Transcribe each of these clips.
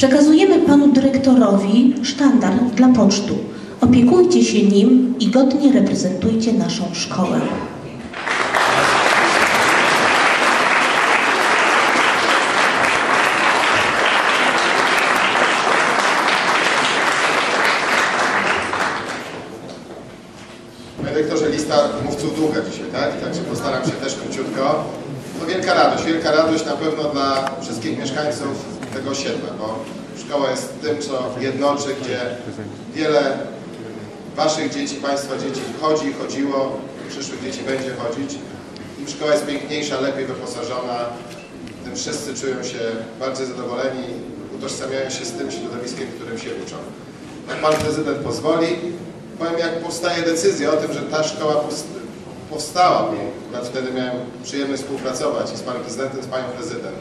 Przekazujemy panu dyrektorowi sztandar dla pocztu. Opiekujcie się nim i godnie reprezentujcie naszą szkołę. Panie rektorze, lista mówców długa dzisiaj, tak? Także postaram się też króciutko. No wielka radość, wielka radość na pewno dla wszystkich mieszkańców tego osiedla, bo szkoła jest tym, co jednoczy, gdzie wiele waszych dzieci, państwa dzieci chodzi, chodziło, przyszłych dzieci będzie chodzić. Im szkoła jest piękniejsza, lepiej wyposażona, tym wszyscy czują się bardziej zadowoleni, utożsamiają się z tym środowiskiem, w którym się uczą. Jak pan prezydent pozwoli, powiem jak powstaje decyzja o tym, że ta szkoła powst- powstała, akurat wtedy miałem przyjemność współpracować i z panem prezydentem, z panią prezydent.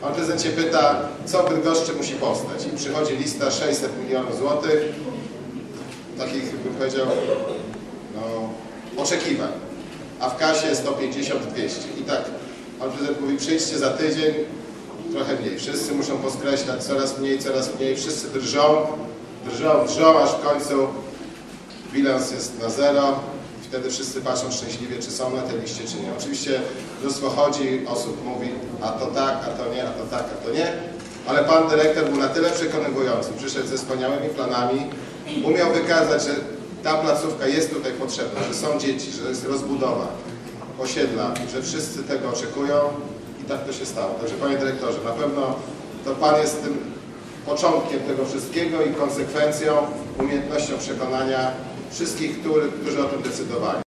Pan prezydent się pyta, co w Bydgoszczy musi powstać? I przychodzi lista 600 milionów złotych, takich bym powiedział, no, oczekiwań, a w kasie 150-200. I tak pan prezydent mówi, przyjdźcie za tydzień, trochę mniej. Wszyscy muszą podkreślać coraz mniej, coraz mniej, wszyscy drżą, drżą, drżą, aż w końcu bilans jest na zero wtedy wszyscy patrzą szczęśliwie, czy są na tej liście, czy nie. Oczywiście mnóstwo chodzi, osób mówi, a to tak, a to nie, a to tak, a to nie, ale pan dyrektor był na tyle przekonywujący, przyszedł ze wspaniałymi planami, umiał wykazać, że ta placówka jest tutaj potrzebna, że są dzieci, że jest rozbudowa osiedla, że wszyscy tego oczekują i tak to się stało. Także panie dyrektorze, na pewno to pan jest tym początkiem tego wszystkiego i konsekwencją, umiejętnością przekonania wszystkich, którzy o tym decydowali.